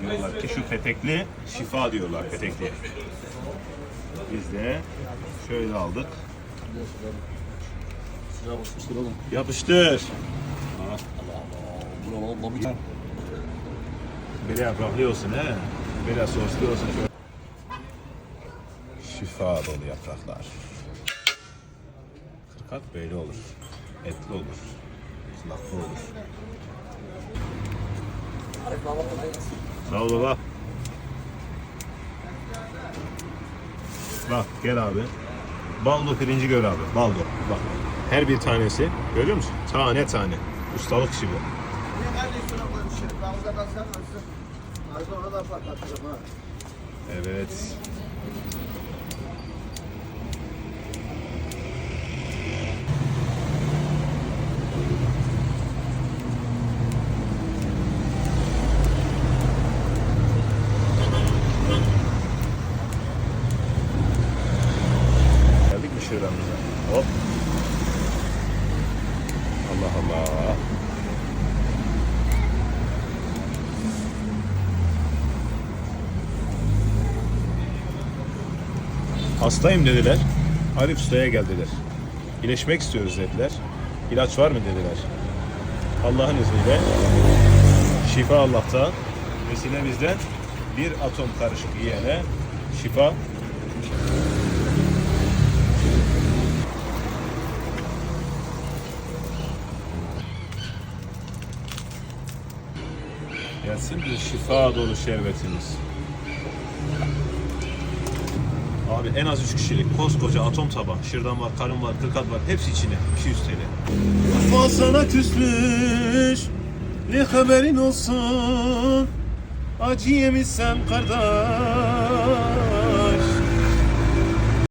Diyorlar ki şu petekli şifa diyorlar petekli. Biz de şöyle aldık. Yapıştır. Böyle yapraklı olsun he. Böyle soslu olsun. Şifa dolu yapraklar. Kırkat böyle olur. Etli olur. Kulaklı olur. Sağ ol baba. Bak gel abi. Baldo pirinci gör abi. Baldo. Bak. Her bir tanesi. Görüyor musun? Tane tane. Ustalık işi bu. Evet. Allah Allah. Hastayım dediler. Arif Usta'ya geldiler. İyileşmek istiyoruz dediler. İlaç var mı dediler. Allah'ın izniyle şifa Allah'tan, vesile bizden bir atom karışık yiyene şifa Gelsin bir şifa dolu şerbetimiz. Abi en az 3 kişilik koskoca atom tabağı. Şırdan var, karın var, kırkat var. Hepsi içine. 200 TL. Urfa sana küsmüş. Ne haberin olsun. Acı yemişsen kardeş.